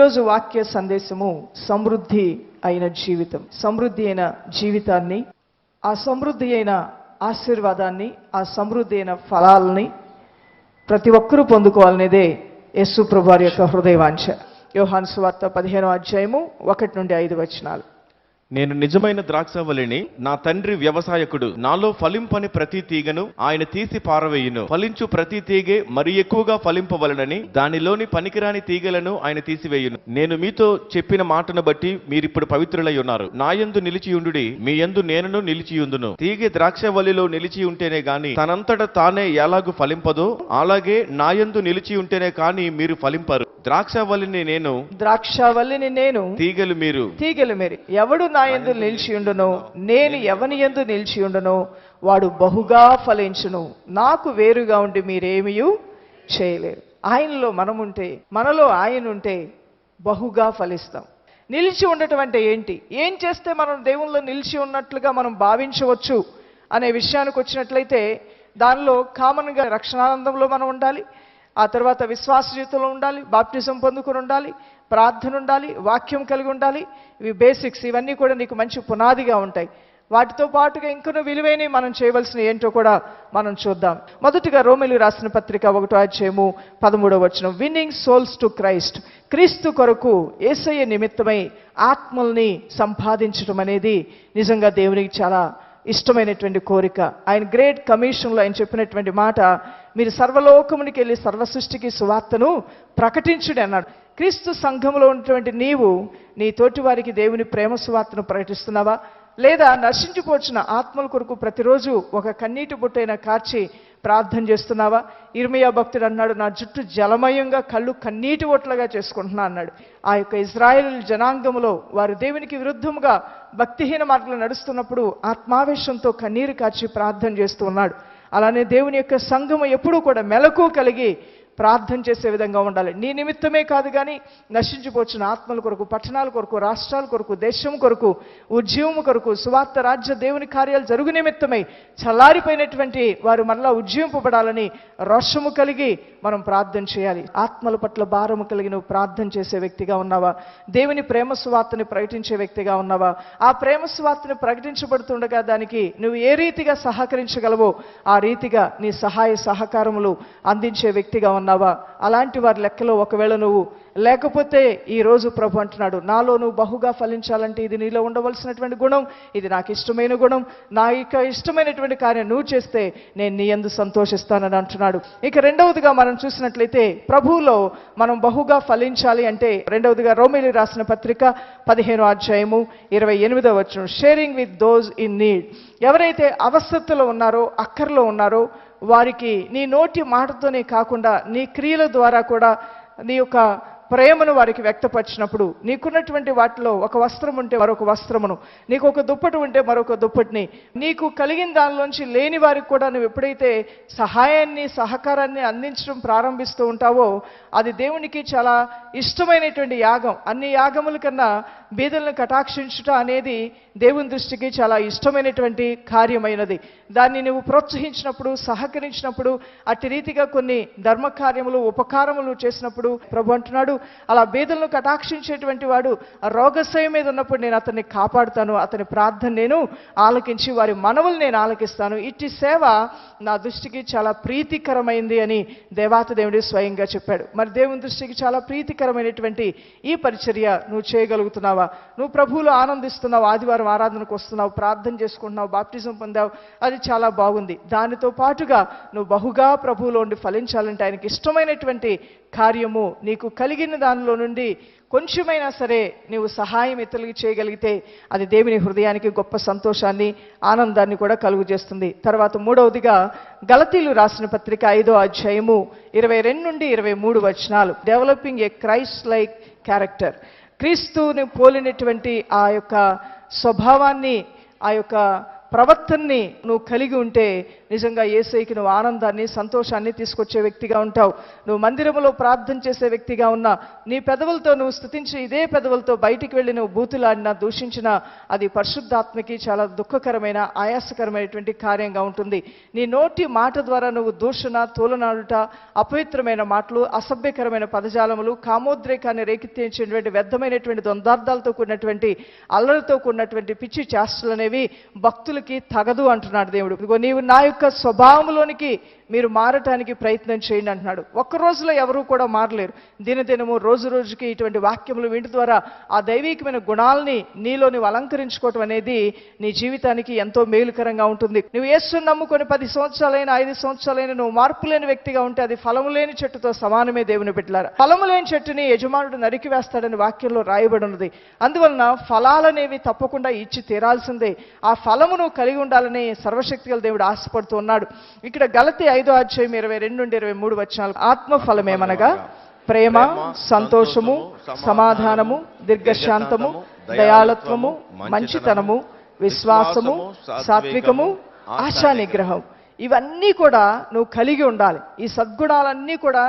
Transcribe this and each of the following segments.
ఈరోజు వాక్య సందేశము సమృద్ధి అయిన జీవితం. సమృద్ధి అయిన జీవితాన్ని ఆ సమృద్ధి అయిన ఆశీర్వాదాన్ని ఆ సమృద్ధి అయిన ఫలాలని ప్రతి ఒక్కరూ పొందుకోవాలనేదే యేసు ప్రభువారి యొక్క హృదయవాంఛ. యోహాన్ సువార్త పదిహేనో అధ్యాయము ఒకటి నుండి ఐదు వచనాలు. నేను నిజమైన ద్రాక్షవల్లిని నా తండ్రి వ్యవసాయకుడు. నాలో ఫలింపని ప్రతి తీగను ఆయన తీసి పారవేయును. ఫలించు ప్రతి తీగే మరి ఎక్కువగా ఫలింపవలనని దానిలోని పనికిరాని తీగలను ఆయన తీసివేయును. నేను మీతో చెప్పిన మాటను బట్టి మీరిప్పుడు పవిత్రులై ఉన్నారు నా యందు నిలిచియుండుడి మీ యందు నేనును నిలిచియుందును. తీగె ద్రాక్షవల్లిలో నిలిచి ఉంటేనే గాని తనంతట తానే ఎలాగు ఫలింపదో అలాగే నా యందు నిలిచి ఉంటేనే కాని మీరు ఫలింపరు. ద్రాక్షవల్లిని నేను ద్రాక్షవల్లిని నేను తీగలు మీరు. తీగలు మేరి. ఎవడు నా యందు నిలిచి ఉండునో నేను ఎవని యందు నిలిచి ఉండునో వాడు బహుగా ఫలించును. నాకు వేరుగా ఉండి మీరేమియు చేయలేరు. ఆయనలో మనం ఉంటే మనలో ఆయన ఉంటే బహుగా ఫలిస్తాం. నిలిచి ఉండటం అంటే ఏంటి? ఏం చేస్తే మనం దేవుల్లో నిలిచి ఉన్నట్లుగా మనం భావించవచ్చు అనే విషయానికి వచ్చినట్లయితే దానిలో కామన్గా రక్షణానందంలో మనం ఉండాలి ఆ తర్వాత విశ్వాస జీవితంలో ఉండాలి బాప్టిజం పొందుకుని ఉండాలి ప్రార్థన ఉండాలి వాక్యం కలిగి ఉండాలి. ఇవి బేసిక్స్. ఇవన్నీ కూడా నీకు మంచి పునాదిగా ఉంటాయి. వాటితో పాటుగా ఇంకొన్ని విలువైనవి మనం చేయవలసిన ఏంటో కూడా మనం చూద్దాం. మొదటిగా రోమిలు రాసిన పత్రిక ఒకటో అధ్యాయము పదమూడవ వచనం. విన్నింగ్ సోల్స్ టు క్రైస్ట్ క్రీస్తు కొరకు ఏసయ్య నిమిత్తమై ఆత్మల్ని సంపాదించడం అనేది నిజంగా దేవునికి చాలా ఇష్టమైనటువంటి కోరిక. ఆయన గ్రేట్ కమిషన్లో ఆయన చెప్పినటువంటి మాట మీరు సర్వలోకమునికి వెళ్ళి సర్వసృష్టికి సువార్తను ప్రకటించుడి అన్నాడు. క్రీస్తు సంఘంలో ఉన్నటువంటి నీవు నీ తోటి వారికి దేవుని ప్రేమ సువార్తను ప్రకటిస్తున్నావా? లేదా నశించిపోచిన ఆత్మల కొరకు ప్రతిరోజు ఒక కన్నీటి బుట్టైన కార్చి ప్రార్థన చేస్తున్నావా? ఇర్మియా భక్తుడు అన్నాడు నా జుట్టు జలమయంగా కళ్ళు కన్నీటి ఒట్లగా చేసుకుంటున్నా అన్నాడు. ఆ యొక్క ఇజ్రాయెల్ జనాంగంలో వారు దేవునికి విరుద్ధముగా భక్తిహీన మార్గంలో నడుస్తున్నప్పుడు ఆత్మావేశంతో కన్నీరు కార్చి ప్రార్థన చేస్తూ ఉన్నాడు. అలానే దేవుని యొక్క సంఘము ఎప్పుడూ కూడా మెలకు కలిగి ప్రార్థన చేసే విధంగా ఉండాలి. నీ నిమిత్తమే కాదు కానీ నశించిపోచిన ఆత్మల కొరకు పట్టణాల కొరకు రాష్ట్రాల కొరకు దేశం కొరకు ఉద్యమం కొరకు సువార్త రాజ్య దేవుని కార్యాలు జరుగు నిమిత్తమై చల్లారిపోయినటువంటి వారు మరలా ఉజ్జీవింపబడాలని రోషము కలిగి మనం ప్రార్థన చేయాలి. ఆత్మల పట్ల భారము కలిగి నువ్వు ప్రార్థన చేసే వ్యక్తిగా ఉన్నావా? దేవుని ప్రేమ సువార్తని ప్రకటించే వ్యక్తిగా ఉన్నావా? ఆ ప్రేమ సువార్తని ప్రకటించబడుతుండగా దానికి నువ్వు ఏ రీతిగా సహకరించగలవో ఆ రీతిగా నీ సహాయ సహకారములు అందించే వ్యక్తిగా ఉన్నావు? అలాంటి వారి లెక్కలో ఒకవేళ నువ్వు లేకపోతే ఈ రోజు ప్రభు అంటున్నాడు నాలో నువ్వు బహుగా ఫలించాలంటే ఇది నీలో ఉండవలసినటువంటి గుణం ఇది నాకు ఇష్టమైన గుణం నా యొక్క ఇష్టమైనటువంటి కార్యం నువ్వు చేస్తే నేను నీ ఎందు సంతోషిస్తానని అంటున్నాడు. ఇక రెండవదిగా మనం చూసినట్లయితే ప్రభువులో మనం బహుగా ఫలించాలి అంటే రెండవదిగా రోమిలి రాసిన పత్రిక పదిహేను అధ్యాయము ఇరవై ఎనిమిదవ వచ్చిన sharing with those in need ఎవరైతే అవస్థతలో ఉన్నారో అక్కర్లో ఉన్నారో వారికి నీ నోటి మాటతోనే కాకుండా నీ క్రియల ద్వారా కూడా నీ యొక్క ప్రేమను వారికి వ్యక్తపరిచినప్పుడు నీకున్నటువంటి వాటిలో ఒక వస్త్రం ఉంటే మరొక వస్త్రమును నీకు ఒక దుప్పటి ఉంటే మరొక దుప్పటిని నీకు కలిగిన దానిలోంచి లేని వారికి కూడా నువ్వు ఎప్పుడైతే సహాయాన్ని సహకారాన్ని అందించడం ప్రారంభిస్తూ ఉంటావో అది దేవునికి చాలా ఇష్టమైనటువంటి యాగం. అన్ని యాగముల కన్నా బీదలను కటాక్షించుట అనేది దేవుని దృష్టికి చాలా ఇష్టమైనటువంటి కార్యమైనది. దాన్ని నువ్వు ప్రోత్సహించినప్పుడు సహకరించినప్పుడు అట్టి రీతిగా కొన్ని ధర్మ కార్యములు ఉపకారములు చేసినప్పుడు ప్రభు అంటున్నాడు అలా బీదలను కటాక్షించేటువంటి వాడు ఆ రోగశయం మీద ఉన్నప్పుడు నేను అతన్ని కాపాడుతాను అతని ప్రార్థన నేను ఆలకించి వారి మనవులు నేను ఆలకిస్తాను. ఇట్టి సేవ నా దృష్టికి చాలా ప్రీతికరమైంది అని దేవాత దేవుడు స్వయంగా చెప్పాడు. మరి దేవుని దృష్టికి చాలా ప్రీతికరమైనటువంటి ఈ పరిచర్య నువ్వు చేయగలుగుతున్నావు? నువ్వు ప్రభువులు ఆనందిస్తున్నావు ఆదివారం ఆరాధనకు వస్తున్నావు ప్రార్థన చేసుకుంటున్నావు బాప్టిజం పొందావు. అది చాలా బాగుంది. దానితో పాటుగా నువ్వు బహుగా ప్రభువులో ఉండి ఫలించాలంటే ఆయనకి ఇష్టమైనటువంటి కార్యము నీకు కలిగిన దానిలో నుండి కొంచెమైనా సరే నీవు సహాయం ఇతరులకి చేయగలిగితే అది దేవుని హృదయానికి గొప్ప సంతోషాన్ని ఆనందాన్ని కూడా కలుగు చేస్తుంది తర్వాత మూడవదిగా గలతీలు రాసిన పత్రిక ఐదో అధ్యాయము ఇరవై రెండు నుండి ఇరవై మూడు వచనాలు. Developing a Christ like character క్రీస్తుని పోలినటువంటి ఆ యొక్క స్వభావాన్ని ఆ యొక్క ప్రవర్తనని నువ్వు కలిగి ఉంటే నిజంగా ఏసైకి నువ్వు ఆనందాన్ని సంతోషాన్ని తీసుకొచ్చే వ్యక్తిగా ఉంటావు. నువ్వు మందిరములో ప్రార్థన చేసే వ్యక్తిగా ఉన్నా నీ పెదవులతో నువ్వు స్థుతించి ఇదే పెదవులతో బయటికి వెళ్ళి నువ్వు బూతులాడినా దూషించినా అది పరిశుద్ధాత్మకి చాలా దుఃఖకరమైన ఆయాసకరమైనటువంటి కార్యంగా ఉంటుంది. నీ నోటి మాట ద్వారా నువ్వు దూషణ తోలనాడుట అపవిత్రమైన మాటలు అసభ్యకరమైన పదజాలములు కామోద్రేకాన్ని రేకెత్తించేటువంటి వ్యర్థమైనటువంటి ద్వందార్థాలతో కూడినటువంటి అల్లరితో కూడినటువంటి పిచ్చి చేష్టలు అనేవి భక్తులకి తగదు అంటున్నాడు దేవుడు. ఇదిగో నీవు నా యొక్క స్వభావంలోనికి మీరు మారటానికి ప్రయత్నం చేయండి అంటున్నాడు. ఒక్క రోజులో ఎవరూ కూడా మారలేరు. దినదినము రోజు రోజుకి ఇటువంటి వాక్యములు వీటి ద్వారా ఆ దైవికమైన గుణాలని నీలో నువ్వు అలంకరించుకోవటం అనేది నీ జీవితానికి ఎంతో మేలుకరంగా ఉంటుంది. నువ్వు ఏసుని నమ్ముకొని పది సంవత్సరాలైన ఐదు సంవత్సరాలైన నువ్వు మార్పు లేని వ్యక్తిగా ఉంటే అది ఫలము లేని చెట్టుతో సమానమే దేవుని పెట్టారు ఫలము లేని చెట్టుని యజమానుడు నరికి వేస్తాడని వాక్యంలో రాయబడి ఉన్నది. అందువలన ఫలాలనేవి తప్పకుండా ఇచ్చి తీరాల్సిందే. ఆ ఫలమును కలిగి ఉండాలని సర్వశక్తిగల దేవుడు ఆశపడుతూ ఉన్నాడు. ఇక్కడ గలతి ఐదో అధ్యాయం ఇరవై రెండు నుండి ఇరవై మూడు వచ్చిన ఆత్మ ఫలమేమనగా ప్రేమ సంతోషము సమాధానము దీర్ఘశాంతము దయాళత్వము మంచితనము విశ్వాసము సాత్వికము ఆశా నిగ్రహం ఇవన్నీ కూడా నువ్వు కలిగి ఉండాలి. ఈ సద్గుణాలన్నీ కూడా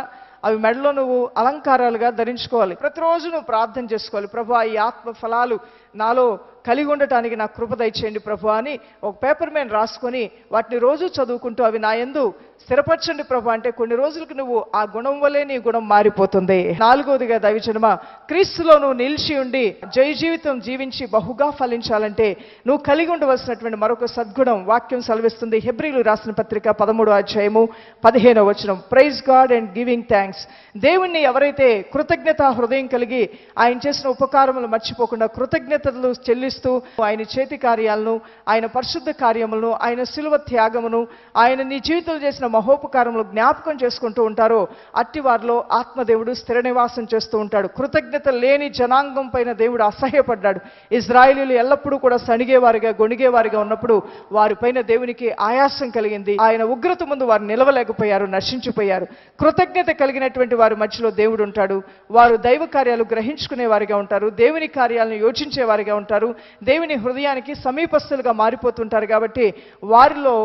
అవి మెడలో నువ్వు అలంకారాలుగా ధరించుకోవాలి. ప్రతిరోజు నువ్వు ప్రార్థన చేసుకోవాలి. ప్రభు ఈ ఆత్మ ఫలాలు నాలో కలిగి ఉండటానికి నాకు కృప దయచేయండి ప్రభు అని ఒక పేపర్ మీద రాసుకొని వాటిని రోజు చదువుకుంటూ అవి నా ఎందు స్థిరపరచండి ప్రభు అంటే కొన్ని రోజులకు నువ్వు ఆ గుణం వల్లే నీ గుణం మారిపోతుంది. నాలుగోదిగా దైవజనమ క్రీస్తులో నువ్వు నిలిచి ఉండి జయ జీవితం జీవించి బహుగా ఫలించాలంటే నువ్వు కలిగి ఉండవలసినటువంటి మరొక సద్గుణం వాక్యం సెలవిస్తుంది. హెబ్రిలు రాసిన పత్రిక పదమూడు అధ్యాయము పదిహేనో వచనం. Praise God and giving thanks దేవుణ్ణి ఎవరైతే కృతజ్ఞత హృదయం కలిగి ఆయన చేసిన ఉపకారములు మర్చిపోకుండా కృతజ్ఞత కృతజ్ఞతలు చెల్లిస్తూ ఆయన చేతి కార్యాలను ఆయన పరిశుద్ధ కార్యములను ఆయన శిలువ త్యాగమును ఆయన నీ జీవితంలో చేసిన మహోపకారములు జ్ఞాపకం చేసుకుంటూ ఉంటారో అట్టి వారిలో ఆత్మదేవుడు స్థిర నివాసం చేస్తూ ఉంటాడు. కృతజ్ఞత లేని జనాంగం పైన దేవుడు అసహ్యపడ్డాడు. ఇజ్రాయిలీలు ఎల్లప్పుడూ కూడా సణిగేవారిగా గొణిగేవారిగా ఉన్నప్పుడు వారిపైన దేవునికి ఆయాసం కలిగింది. ఆయన ఉగ్రత ముందు వారు నిలవలేకపోయారు నశించిపోయారు. కృతజ్ఞత కలిగినటువంటి వారి మధ్యలో దేవుడు ఉంటాడు. వారు దైవ కార్యాలు గ్రహించుకునే వారిగా ఉంటారు. దేవుని కార్యాలను యోచించే వారిగా ఉంటారు. దేవుని హృదయానికి సమీపస్తులుగా మారిపోతుంటారు కాబట్టి వారిలో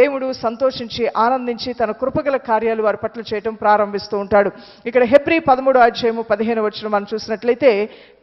దేవుడు సంతోషించి ఆనందించి తన కృపగల కార్యాలు వారి పట్ల చేయటం ప్రారంభిస్తూ ఉంటాడు. ఇక్కడ హెబ్రి పదమూడు అధ్యాయము పదిహేను వచ్చిన మనం చూసినట్లయితే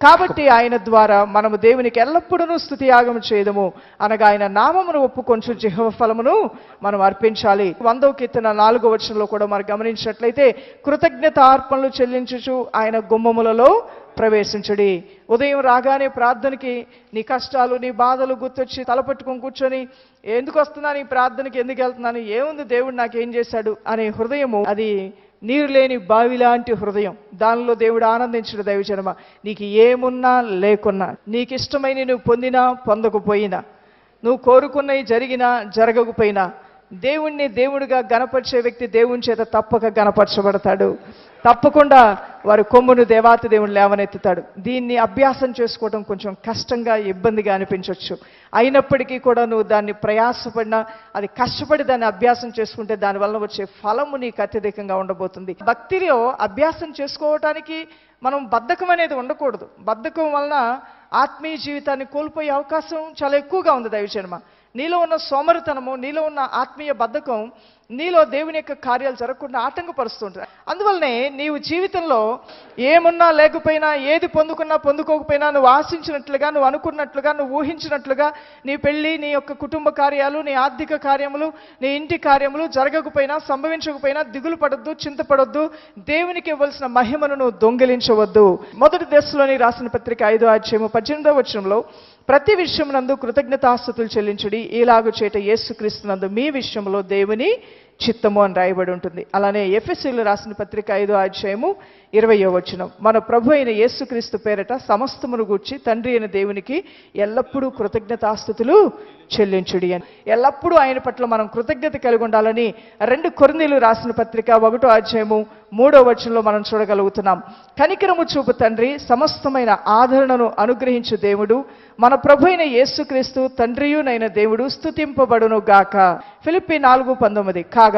కాబట్టి ఆయన ద్వారా మనము దేవునికి ఎల్లప్పుడూ స్థుతి యాగం చేయదము. అనగా ఆయన నామమును ఒప్పుకొంచు జిహవ ఫలమును మనం అర్పించాలి. వందో కీర్తన నాలుగో వచనంలో కూడా మనం గమనించినట్లయితే కృతజ్ఞత అర్పణలు చెల్లించుచు ఆయన గుమ్మములలో ప్రవేశించుడి. ఉదయం రాగానే ప్రార్థనకి నీ కష్టాలు నీ బాధలు గుర్తొచ్చి తలపట్టుకొని కూర్చొని ఎందుకు వస్తున్నాను ఈ ప్రార్థనకి ఎందుకు వెళ్తున్నాను ఏముంది? దేవుడు నాకేం చేశాడు? అనే హృదయము అది నీరు లేని బావి లాంటి హృదయం. దానిలో దేవుడు ఆనందించడు దైవజనమ. నీకు ఏమున్నా లేకున్నా నీకు ఇష్టమైన నువ్వు పొందినా పొందకపోయినా నువ్వు కోరుకున్నవి జరిగినా జరగకపోయినా దేవుణ్ణి దేవుడిగా గణపరిచే వ్యక్తి దేవుని చేత తప్పక గణపరచబడతాడు. తప్పకుండా వారి కొమ్మును దేవాతి దేవుని లేవనెత్తుతాడు. దీన్ని అభ్యాసం చేసుకోవడం కొంచెం కష్టంగా ఇబ్బందిగా అనిపించవచ్చు అయినప్పటికీ కూడా నువ్వు దాన్ని ప్రయాసపడినా అది కష్టపడి దాన్ని అభ్యాసం చేసుకుంటే దానివల్ల వచ్చే ఫలము నీకు అత్యధికంగా ఉండబోతుంది. భక్తిలో అభ్యాసం చేసుకోవటానికి మనం బద్ధకం అనేది ఉండకూడదు. బద్ధకం వలన ఆత్మీయ జీవితాన్ని కోల్పోయే అవకాశం చాలా ఎక్కువగా ఉంది దైవజన్మ నీలో ఉన్న సోమరితనము నీలో ఉన్న ఆత్మీయ బద్ధకం నీలో దేవుని యొక్క కార్యాలు జరగకుండా ఆటంకపరుస్తుంటాయి. అందువల్లనే నీవు జీవితంలో ఏమున్నా లేకపోయినా ఏది పొందుకున్నా పొందుకోకపోయినా నువ్వు ఆశించినట్లుగా నువ్వు అనుకున్నట్లుగా నువ్వు ఊహించినట్లుగా నీ పెళ్ళి నీ యొక్క కుటుంబ కార్యాలు నీ ఆర్థిక కార్యములు నీ ఇంటి కార్యములు జరగకపోయినా సంభవించకపోయినా దిగులు పడొద్దు చింతపడొద్దు దేవునికి ఇవ్వాల్సిన మహిమను నువ్వు దొంగిలించవద్దు. మొదటి దశలోని రాసిన పత్రిక ఐదో అధ్యాయము పద్దెనిమిదవ వచనంలో ప్రతి విషయమునందు కృతజ్ఞతాస్థుతులు చెల్లించుడి. ఈలాగు చేట యేసుక్రీస్తునందు మీ విషయంలో దేవుని చిత్తము అని రాయబడి ఉంటుంది. అలానే ఎఫ్ఎస్సీలు రాసిన పత్రిక ఐదో అధ్యాయము ఇరవయో వచనం. మన ప్రభు అయిన యేసుక్రీస్తు పేరట సమస్తమును గూర్చి తండ్రి అయిన దేవునికి ఎల్లప్పుడూ కృతజ్ఞతాస్థుతులు చెల్లించుడి అని. ఎల్లప్పుడూ ఆయన పట్ల మనం కృతజ్ఞత కలిగి ఉండాలని రెండు కొరిందీలు రాసిన పత్రిక ఒకటో అధ్యాయము మూడో వచనంలో మనం చూడగలుగుతున్నాం. కనికరము చూపు తండ్రి సమస్తమైన ఆదరణను అనుగ్రహించు దేవుడు. మన ప్రభు అయిన యేసుక్రీస్తు తండ్రియునైన దేవుడు స్తుతింపబడును గాక ఫిలిప్పి నాలుగు పంతొమ్మిది. కాగా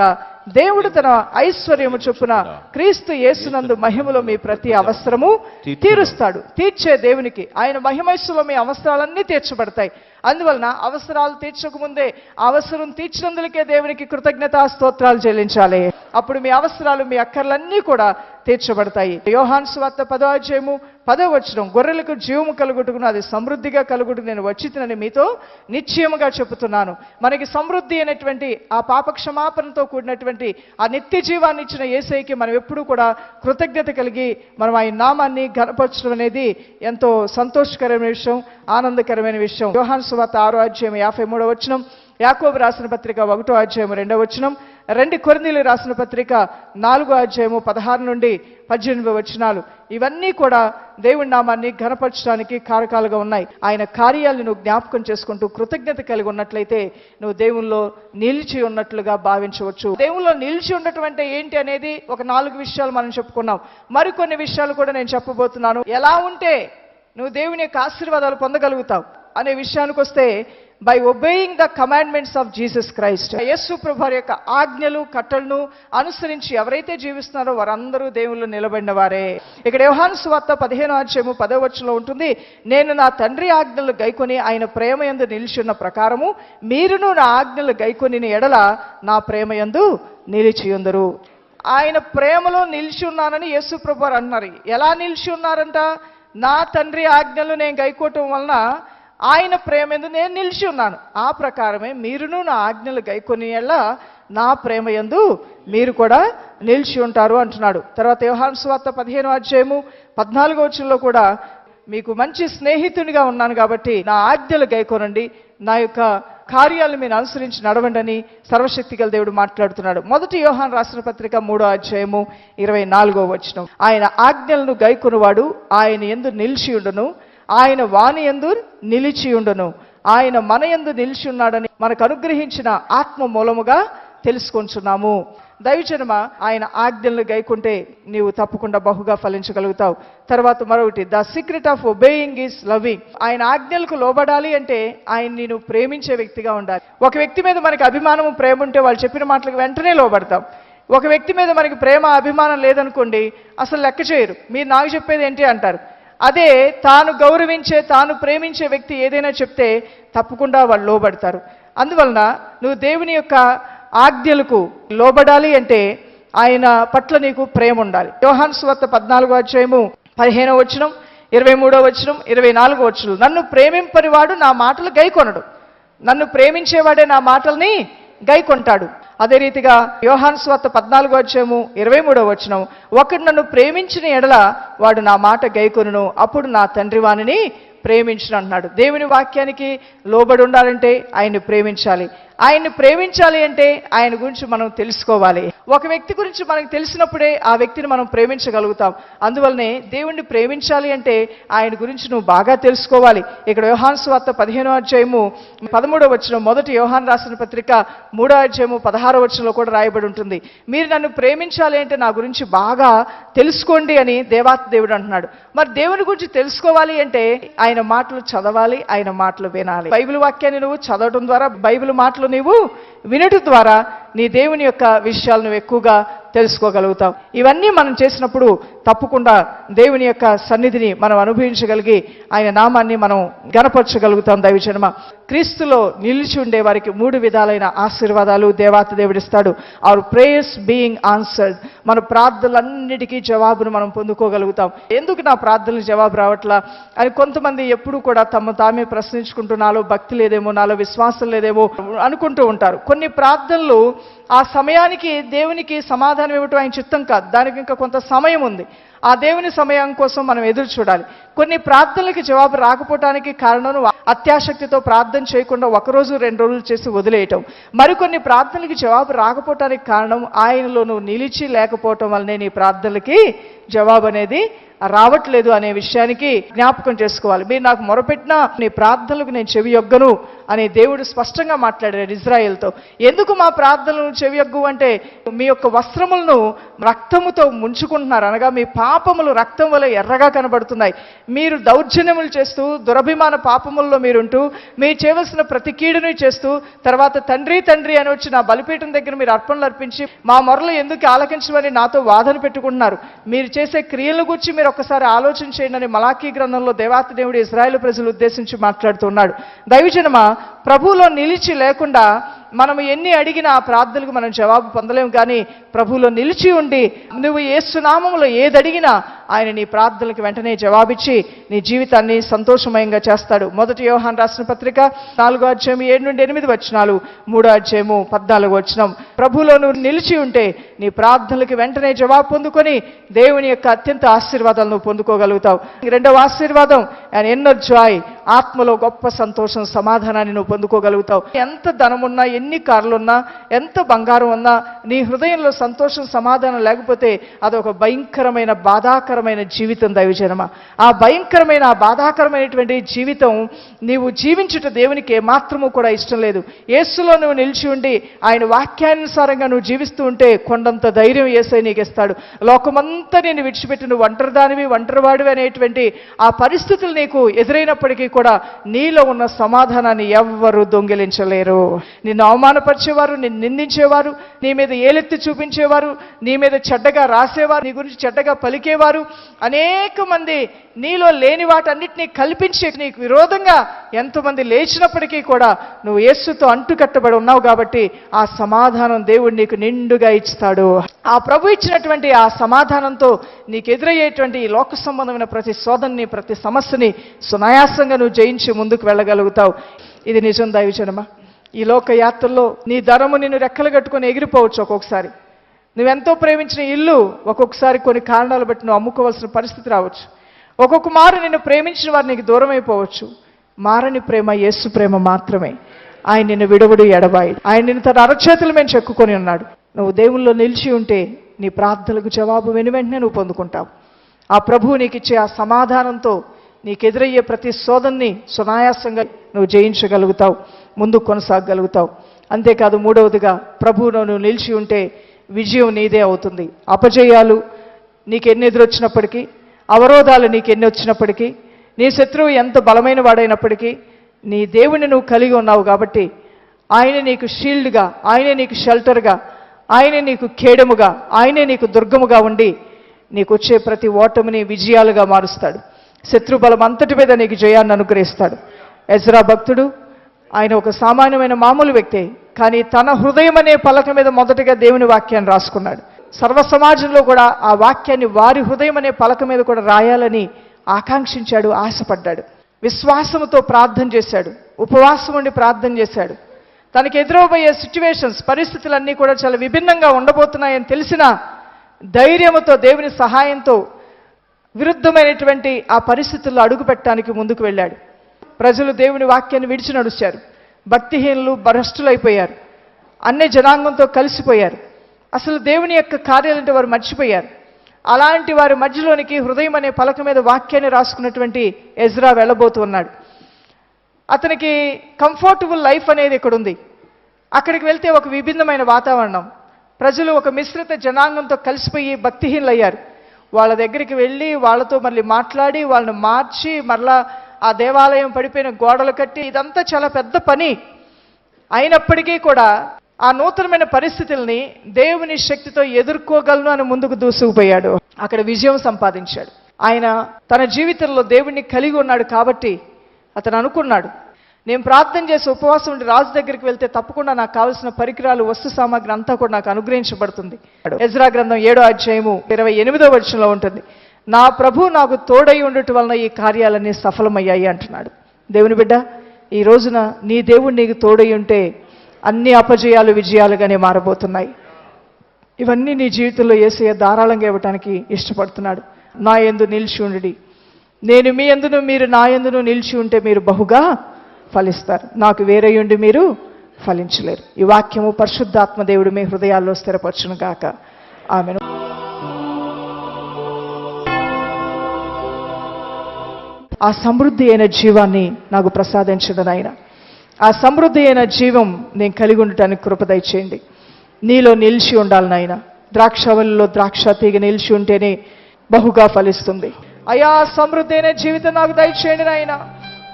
దేవుడు తన ఐశ్వర్యము చొప్పున క్రీస్తు యేసునందు మహిమలో మీ ప్రతి అవసరము తీరుస్తాడు. తీర్చే దేవునికి ఆయన మహిమైశ్వలో మీ అవసరాలన్నీ తీర్చబడతాయి. అందువలన అవసరాలు తీర్చకముందే అవసరం తీర్చినందులకే దేవునికి కృతజ్ఞతా స్తోత్రాలు చెల్లించాలి. అప్పుడు మీ అవసరాలు మీ అక్కర్లన్నీ కూడా తీర్చబడతాయి. యోహాన్ స్వార్త పదో అధ్యాయము పదో గొర్రెలకు జీవము కలుగుటకును అది సమృద్ధిగా కలుగుటకు నేను వచ్చినని మీతో నిశ్చయముగా చెబుతున్నాను. మనకి సమృద్ధి అయినటువంటి ఆ పాప క్షమాపణతో కూడినటువంటి ఆ నిత్య జీవాన్ని ఇచ్చిన ఏసైకి మనం ఎప్పుడూ కూడా కృతజ్ఞత కలిగి మనం ఆయన నామాన్ని గనపరచడం అనేది ఎంతో సంతోషకరమైన విషయం ఆనందకరమైన విషయం. యోహాన్ వార్త ఆరో అధ్యాయం యాభై మూడో వచనం యాకోబు రాసిన పత్రిక ఒకటో అధ్యాయం రెండో వచనం రెండు కొరిందీలు రాసిన పత్రిక నాలుగో అధ్యాయము పదహారు నుండి పద్దెనిమిది వచనాలు. ఇవన్నీ కూడా దేవుడి నామాన్ని ఘనపరచడానికి కారకాలుగా ఉన్నాయి. ఆయన కార్యాలను నువ్వు జ్ఞాపకం చేసుకుంటూ కృతజ్ఞత కలిగి ఉన్నట్లయితే నువ్వు దేవుల్లో నిలిచి ఉన్నట్లుగా భావించవచ్చు. దేవుల్లో నిలిచి ఉండటం అంటే ఏంటి అనేది ఒక నాలుగు విషయాలు మనం చెప్పుకున్నాం. మరికొన్ని విషయాలు కూడా నేను చెప్పబోతున్నాను. ఎలా ఉంటే నువ్వు దేవుని యొక్క ఆశీర్వాదాలు పొందగలుగుతావు అనే విషయానికి వస్తే by obeying the commandments of Jesus Christ యేసు ప్రభు యొక్క ఆజ్ఞలు కట్టలను అనుసరించి ఎవరైతే జీవిస్తున్నారో వారందరూ దేవుళ్ళు నిలబడిన వారే. ఇక్కడ యోహాను సువార్త పదిహేను అధ్యాయము పదవచ్చులో ఉంటుంది నేను నా తండ్రి ఆజ్ఞలు గైకొని ఆయన ప్రేమ యందు నిలిచి ప్రకారము మీరును నా ఆజ్ఞలు గైకొని ఎడల నా ప్రేమ యందు నిలిచియుందరు. ఆయన ప్రేమలో నిలిచి ఉన్నానని యేసు ప్రభు అన్నారు. ఎలా నిలిచి ఉన్నారంట నా తండ్రి ఆజ్ఞలు నేను గైకోవటం వలన ఆయన ప్రేమ ఎందు నేను నిలిచి ఉన్నాను. ఆ ప్రకారమే మీరును నా ఆజ్ఞలు గైకొని ఎళ్ళ నా ప్రేమ యందు మీరు కూడా నిలిచి ఉంటారు అంటున్నాడు. తర్వాత యోహాన్ స్వార్త పదిహేను అధ్యాయము పద్నాలుగో వచ్చంలో కూడా మీకు మంచి స్నేహితునిగా ఉన్నాను కాబట్టి నా ఆజ్ఞలు గైకొనండి. నా యొక్క కార్యాలను మీరు అనుసరించి నడవండి అని సర్వశక్తి గల దేవుడు మాట్లాడుతున్నాడు. మొదటి యోహాన్ రాసిన పత్రిక మూడో అధ్యాయము ఇరవై నాలుగో వచనం. ఆయన ఆజ్ఞలను గైకొనువాడు ఆయన ఎందు నిలిచి ఉండును. ఆయన వాణి ఎందు నిలిచి ఉండును. ఆయన మన ఎందు నిలిచి ఉన్నాడని మనకు అనుగ్రహించిన ఆత్మ మూలముగా తెలుసుకుంటున్నాము దైవజనమ ఆయన ఆజ్ఞలను గైకుంటే నీవు తప్పకుండా బహుగా ఫలించగలుగుతావు. తర్వాత మరొకటి the secret of obeying is loving ఆయన ఆజ్ఞలకు లోబడాలి అంటే ఆయన నేను ప్రేమించే వ్యక్తిగా ఉండాలి. ఒక వ్యక్తి మీద మనకి అభిమానము ప్రేమ ఉంటే వాళ్ళు చెప్పిన మాటలకు వెంటనే లోబడతాం. ఒక వ్యక్తి మీద మనకి ప్రేమ అభిమానం లేదనుకోండి అసలు లెక్క చేయరు. మీరు నాకు చెప్పేది ఏంటి అంటారు? అదే తాను గౌరవించే తాను ప్రేమించే వ్యక్తి ఏదైనా చెప్తే తప్పకుండా వాళ్ళు లోబడతారు. అందువలన నువ్వు దేవుని యొక్క ఆజ్ఞలకు లోబడాలి అంటే ఆయన పట్ల నీకు ప్రేమ ఉండాలి. యోహాన్ స్వత్త పద్నాలుగో అధ్యాయము పదిహేనో వచనం ఇరవై మూడో వచనం ఇరవై నాలుగో వచనం. నన్ను ప్రేమింపరివాడు నా మాటలు గైకొనడు. నన్ను ప్రేమించేవాడే నా మాటల్ని గైకొంటాడు. అదే రీతిగా యోహాన్ స్వార్త పద్నాలుగో అధ్యాయము ఇరవై మూడో వచనం ఒకడు నన్ను ప్రేమించిన ఎడల వాడు నా మాట గైకొనును అప్పుడు నా తండ్రి వానిని ప్రేమించును అంటున్నాడు. దేవుని వాక్యానికి లోబడి ఉండాలంటే ఆయన్ని ప్రేమించాలి. ఆయన్ని ప్రేమించాలి అంటే ఆయన గురించి మనం తెలుసుకోవాలి. ఒక వ్యక్తి గురించి మనకు తెలిసినప్పుడే ఆ వ్యక్తిని మనం ప్రేమించగలుగుతాం. అందువల్లనే దేవుణ్ణి ప్రేమించాలి అంటే ఆయన గురించి నువ్వు బాగా తెలుసుకోవాలి. ఇక్కడ యోహాన్ స్వార్త పదిహేనో అధ్యాయము పదమూడో వచ్చిన మొదటి యోహాన్ రాసిన పత్రిక మూడో అధ్యాయము పదహారో వచనంలో కూడా రాయబడి ఉంటుంది. మీరు నన్ను ప్రేమించాలి అంటే నా గురించి బాగా తెలుసుకోండి అని దేవాత్ దేవుడు అంటున్నాడు. మరి దేవుని గురించి తెలుసుకోవాలి అంటే ఆయన మాటలు చదవాలి ఆయన మాటలు వినాలి. బైబిల్ వాక్యాన్ని నువ్వు చదవడం ద్వారా బైబిల్ మాటలు నీవు వినటం ద్వారా నీ దేవుని యొక్క విషయాలు నువ్వు ఎక్కువగా తెలుసుకోగలుగుతావు. ఇవన్నీ మనం చేసినప్పుడు తప్పకుండా దేవుని యొక్క సన్నిధిని మనం అనుభవించగలిగి ఆయన నామాన్ని మనం గనపరచగలుగుతాం దైవజనమ. క్రీస్తులో నిలిచి ఉండే వారికి మూడు విధాలైన ఆశీర్వాదాలు దేవాతి దేవుడిస్తాడు. అవర్ ప్రేయర్స్ బీయింగ్ ఆన్సర్డ్ మన ప్రార్థనలన్నిటికీ జవాబును మనం పొందుకోగలుగుతాం. ఎందుకు నా ప్రార్థనలు జవాబు రావట్లా? అని కొంతమంది ఎప్పుడు కూడా తమ తామే ప్రశ్నించుకుంటూ నాలో భక్తి లేదేమో నాలో విశ్వాసం లేదేమో అనుకుంటూ ఉంటారు. కొన్ని ప్రార్థనలు ఆ సమయానికి దేవునికి సమాధానం ఇవ్వటం ఆయన చిత్తం కాదు. దానికి ఇంకా కొంత సమయం ఉంది. ఆ దేవుని సమయం కోసం మనం ఎదురు చూడాలి. కొన్ని ప్రార్థనలకి జవాబు రాకపోవటానికి కారణం అత్యాసక్తితో అత్యాశక్తితో ప్రార్థన చేయకుండా ఒకరోజు రెండు రోజులు చేసి వదిలేయటం. మరికొన్ని ప్రార్థనలకి జవాబు రాకపోవటానికి కారణం ఆయనలో నువ్వు నిలిచి లేకపోవటం వల్లనే నీ ప్రార్థనలకి జవాబు అనేది రావట్లేదు అనే విషయానికి జ్ఞాపకం చేసుకోవాలి. మీరు నాకు మొరపెట్టినా నీ ప్రార్థనలకు నేను చెవి యొగ్గను అని దేవుడు స్పష్టంగా మాట్లాడాడు ఇజ్రాయెల్తో. ఎందుకు మా ప్రార్థనలు చెవి యొగ్గు అంటే మీ యొక్క వస్త్రములను రక్తముతో ముంచుకుంటున్నారు అనగా మీ పాపములు రక్తం వల్ల ఎర్రగా కనబడుతున్నాయి. మీరు దౌర్జన్యములు చేస్తూ దురభిమాన పాపముల్లో మీరుంటూ మీరు చేయవలసిన ప్రతి కీడుని చేస్తూ తర్వాత తండ్రి తండ్రి అని వచ్చి నా బలిపీఠం దగ్గర మీరు అర్పణలు అర్పించి మా మొరలు ఎందుకు ఆలకించమని నాతో వాదన పెట్టుకుంటున్నారు? మీరు చేసే క్రియలను గురించి మీరు ఒక్కసారి ఆలోచన చేయండి అని మలాఖీ గ్రంథంలో దేవాతి దేవుడు ఇజ్రాయేల్ ప్రజలు ఉద్దేశించి మాట్లాడుతున్నాడు. దైవజనమ ప్రభువులో నిలిచి లేకుండా మనం ఎన్ని అడిగినా ఆ ప్రార్థనలకు మనం జవాబు పొందలేము కానీ ప్రభువులో నిలిచి ఉండి నువ్వు ఏ సునామంలో ఏది అడిగినా ఆయన నీ ప్రార్థనలకు వెంటనే జవాబిచ్చి నీ జీవితాన్ని సంతోషమయంగా చేస్తాడు. మొదటి వ్యవహాన్ రాసిన పత్రిక నాలుగో అధ్యాయం ఏడు నుండి ఎనిమిది వచ్చినాలు మూడో అధ్యాయము పద్నాలుగు వచ్చినం ప్రభువులో నువ్వు నిలిచి ఉంటే నీ ప్రార్థనలకు వెంటనే జవాబు పొందుకొని దేవుని యొక్క అత్యంత ఆశీర్వాదాలను పొందుకోగలుగుతావు. రెండవ ఆశీర్వాదం అండ్ ఎన్నర్ జాయ్ ఆత్మలో గొప్ప సంతోషం సమాధానాన్ని నువ్వు పొందుకోగలుగుతావు. ఎంత ధనమున్నా ఎన్ని కార్లున్నా ఎంత బంగారం ఉన్నా నీ హృదయంలో సంతోషం సమాధానం లేకపోతే అదొక భయంకరమైన బాధాకరమైన జీవితం దైవజనమ. ఆ భయంకరమైన ఆ బాధాకరమైనటువంటి జీవితం నీవు జీవించుట దేవునికి ఏమాత్రము కూడా ఇష్టం లేదు. యేసులో నువ్వు నిలిచి ఉండి ఆయన వాక్యానుసారంగా నువ్వు జీవిస్తూ ఉంటే కొండంత ధైర్యం ఏసై నీకు ఇస్తాడు లోకమంతా నేను విడిచిపెట్టి నువ్వు ఒంటరిదానివి ఒంటరివాడివి అనేటువంటి ఆ పరిస్థితులు నీకు ఎదురైనప్పటికీ కూడా నీలో ఉన్న సమాధానాన్ని ఎవ్వరూ దొంగిలించలేరు. నిన్ను అవమానపరిచేవారు నిన్ను నిందించేవారు నీ మీద ఏలెత్తి చూపించేవారు నీ మీద చెడ్డగా రాసేవారు నీ గురించి చెడ్డగా పలికేవారు. అనేక మంది నీలో లేని వాటన్నిటినీ కల్పించి నీకు విరోధంగా ఎంతమంది లేచినప్పటికీ కూడా నువ్వు యేసుతో అంటుకట్టబడి ఉన్నావు కాబట్టి ఆ సమాధానం దేవుడు నీకు నిండుగా ఇస్తాడు. ఆ ప్రభు ఇచ్చినటువంటి ఆ సమాధానంతో నీకు ఎదురయ్యేటువంటి ఈ లోక సంబంధమైన ప్రతి శోధనని ప్రతి సమస్యని సునాయాసంగా నువ్వు జయించి ముందుకు వెళ్ళగలుగుతావు. ఇది నిజం దైవజనమా? ఈ లోక యాత్రలో నీ ధరము నిన్ను రెక్కలు కట్టుకొని ఎగిరిపోవచ్చు ఒక్కొక్కసారి. నువ్వెంతో ప్రేమించిన ఇల్లు ఒక్కొక్కసారి కొన్ని కారణాలు బట్టి నువ్వు అమ్ముకోవాల్సిన పరిస్థితి రావచ్చు. ఒక్కొక్క మారు నిన్ను ప్రేమించిన వారు నీకు దూరం అయిపోవచ్చు మారని ప్రేమ యేసు ప్రేమ మాత్రమే. ఆయన నిన్ను విడవడు ఎడబాయి. ఆయన నిన్ను తన అరచేతులు మేము చెక్కుకొని ఉన్నాడు. నువ్వు దేవుల్లో నిలిచి ఉంటే నీ ప్రార్థనలకు జవాబు వెను వెంటనే నువ్వు పొందుకుంటావు. ఆ ప్రభువు నీకు ఇచ్చే ఆ సమాధానంతో నీకు ఎదురయ్యే ప్రతి శోధనని సునాయాసంగా నువ్వు జయించగలుగుతావు ముందు కొనసాగగలుగుతావు అంతేకాదు మూడవదిగా ప్రభువును నువ్వు నిలిచి ఉంటే విజయం నీదే అవుతుంది. అపజయాలు నీకు ఎన్ని ఎదురొచ్చినప్పటికీ అవరోధాలు నీకు ఎన్ని వచ్చినప్పటికీ నీ శత్రువు ఎంత బలమైన వాడైనప్పటికీ నీ దేవుని నువ్వు కలిగి ఉన్నావు కాబట్టి ఆయన నీకు షీల్డ్గా ఆయన నీకు షెల్టర్గా ఆయన నీకు కేడముగా ఆయనే నీకు దుర్గముగా ఉండి నీకు వచ్చే ప్రతి ఓటమిని విజయాలుగా మారుస్తాడు. శత్రు బలం అంతటి మీద నీకు జయాన్ని అనుగ్రహిస్తాడు. ఎజ్రా భక్తుడు ఆయన ఒక సామాన్యమైన మామూలు వ్యక్తే కానీ తన హృదయం అనే పలక మీద మొదటగా దేవుని వాక్యాన్ని రాసుకున్నాడు. సర్వ సమాజంలో కూడా ఆ వాక్యాన్ని వారి హృదయం అనే పలక మీద కూడా రాయాలని ఆకాంక్షించాడు ఆశపడ్డాడు. విశ్వాసముతో ప్రార్థన చేశాడు ఉపవాసం ఉండి ప్రార్థన చేశాడు. తనకి ఎదురవబోయే సిచ్యువేషన్స్ పరిస్థితులన్నీ కూడా చాలా విభిన్నంగా ఉండబోతున్నాయని తెలిసిన ధైర్యముతో దేవుని సహాయంతో విరుద్ధమైనటువంటి ఆ పరిస్థితుల్లో అడుగు పెట్టడానికి ముందుకు వెళ్ళాడు. ప్రజలు దేవుని వాక్యాన్ని విడిచి నడుచారు భక్తిహీనులు భ్రష్టులైపోయారు. అన్ని జనాంగంతో కలిసిపోయారు. అసలు దేవుని యొక్క కార్యాలంటే వారు మర్చిపోయారు. అలాంటి వారి మధ్యలోనికి హృదయం అనే పలక మీద వాక్యాన్ని రాసుకున్నటువంటి ఎజ్రా వెళ్ళబోతూ ఉన్నాడు. అతనికి కంఫర్టబుల్ లైఫ్ అనేది ఇక్కడ ఉంది. అక్కడికి వెళ్తే ఒక విభిన్నమైన వాతావరణం. ప్రజలు ఒక మిశ్రిత జనాంగంతో కలిసిపోయి భక్తిహీనులయ్యారు. వాళ్ళ దగ్గరికి వెళ్ళి వాళ్ళతో మళ్ళీ మాట్లాడి వాళ్ళని మార్చి మరలా ఆ దేవాలయం పడిపోయిన గోడలు కట్టి ఇదంతా చాలా పెద్ద పని. అయినప్పటికీ కూడా ఆ నూతనమైన పరిస్థితుల్ని దేవుని శక్తితో ఎదుర్కోగలను అని ముందుకు దూసుకుపోయాడు. అక్కడ విజయం సంపాదించాడు. ఆయన తన జీవితంలో దేవుణ్ణి కలిగి ఉన్నాడు కాబట్టి అతను అనుకున్నాడు. నేను ప్రార్థన చేసి ఉపవాసం ఉండి రాజు దగ్గరికి వెళ్తే తప్పకుండా నాకు కావలసిన పరికరాలు వస్తు సామాగ్రి అంతా కూడా నాకు అనుగ్రహించబడుతుంది. ఎజ్రా గ్రంథం ఏడో అధ్యాయము ఇరవై ఎనిమిదో వచనంలో ఉంటుంది. నా ప్రభు నాకు తోడై ఉండటం వలన ఈ కార్యాలన్నీ సఫలమయ్యాయి అంటున్నాడు. దేవుని బిడ్డ ఈ రోజున నీ దేవుడు నీకు తోడై ఉంటే అన్ని అపజయాలు విజయాలుగానే మారబోతున్నాయి. ఇవన్నీ నీ జీవితంలో ఏసయ్య ధారాళంగా ఇవ్వటానికి ఇష్టపడుతున్నాడు. నా ఎందు నిలిచి ఉండి నేను మీ ఎందును మీరు నా ఎందును నిలిచి ఉంటే మీరు బహుగా ఫలిస్తారు. నాకు వేరయ్యుండి మీరు ఫలించలేరు. ఈ వాక్యము పరిశుద్ధాత్మ దేవుడు మీ హృదయాల్లో స్థిరపరచును గాక ఆమెను. ఆ సమృద్ధి అయిన జీవాన్ని నాకు ప్రసాదించడం ఆయన ఆ సమృద్ధి అయిన జీవం నేను కలిగి ఉండటానికి కృపదయచేయండి నీలో నిలిచి ఉండాలి నాయన. ద్రాక్షవల్లిలో ద్రాక్ష తీగ నిలిచి ఉంటేనే బహుగా ఫలిస్తుంది. అయా సమృద్ధి అయిన జీవితం నాకు దయచేయండి నాయన.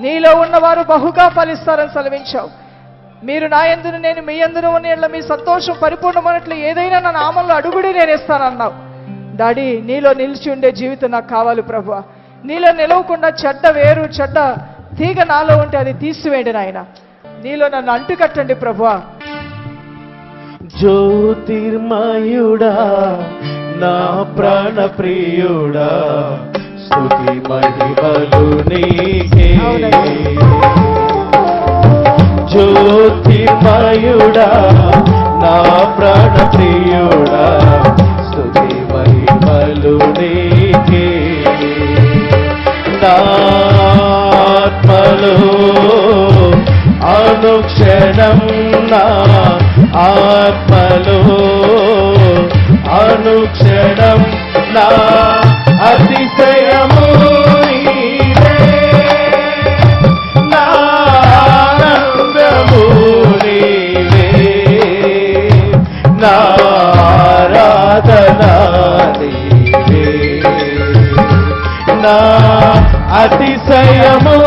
నీలో ఉన్నవారు బహుగా ఫలిస్తారని సెలవించావు. మీరు నా ఎందును నేను మీ ఎందును ఉన్న మీ సంతోషం పరిపూర్ణమైనట్లు ఏదైనా నా నామంలో అడుగుడి నేను ఇస్తానన్నావు డాడీ నీలో నిలిచి ఉండే జీవితం నాకు కావాలి ప్రభు. నీలో నిలవకుండా చెడ్డ వేరు చెడ్డ తీగ నాలో ఉంటే అది తీసివేయండి నాయన. నీలో నన్ను అంటుకట్టండి ప్రభు. జ్యోతిర్మయుడా నా ప్రాణ ప్రియుడా స్తుతి మహిమలు నీ జ్యోతిమయుడా నా ప్రాణ ప్రియుడా స్తుతి మహిమలు నీకే. నా అనుక్షణం నా ఆత్మలో అనుక్షణం నా అతిశయము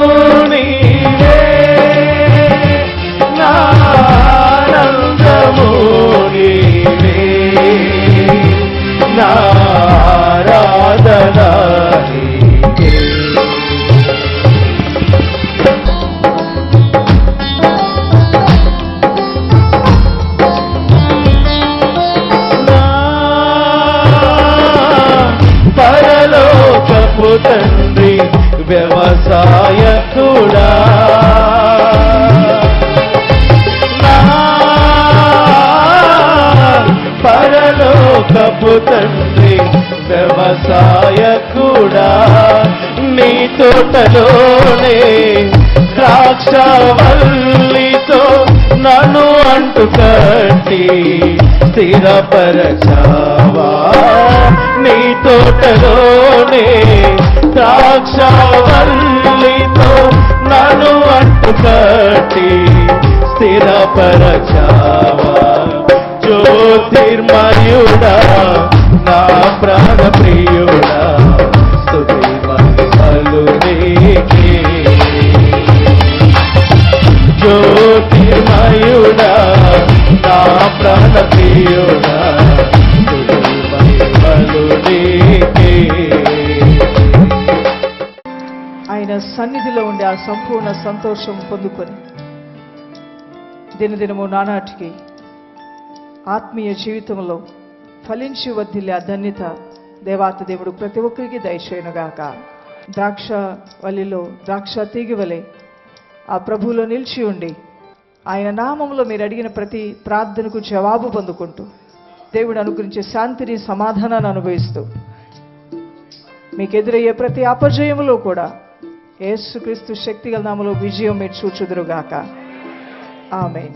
తండ్రి వ్యవసాయ కూడా నీ తోటలోనే. ద్రాక్షవల్లితో నన్ను అంటు కట్టి స్థిరపరచావా? నీ తోటలోనే ద్రాక్షవల్లితో నన్ను అంటు కట్టి స్థిరపరచావా? జ్యోతిర్మయుడా నా ప్రాణ ప్రియుడా స్తుతి జ్యోతిర్మయుడా నా ప్రాణ ప్రియుడా ఆయన సన్నిధిలో ఉండే ఆ సంపూర్ణ సంతోషం పొందుకొని దినదినము నానాటికి ఆత్మీయ జీవితంలో ఫలించి వద్దిల్లే ఆ ధన్యత దేవాత దేవుడు ప్రతి ఒక్కరికి దయచేయనుగాక. ద్రాక్ష వలిలో ద్రాక్ష తీగి వలె ఆ ప్రభువులో నిలిచి ఉండి ఆయన నామంలో మీరు అడిగిన ప్రతి ప్రార్థనకు జవాబు పొందుకుంటూ దేవుడు అనుగ్రహించే శాంతిని సమాధానాన్ని అనుభవిస్తూ మీకు ఎదురయ్యే ప్రతి అపజయములో కూడా ఏసుక్రీస్తు శక్తిగల నామలో విజయం మీరు చూచుదురుగాక. ఆమె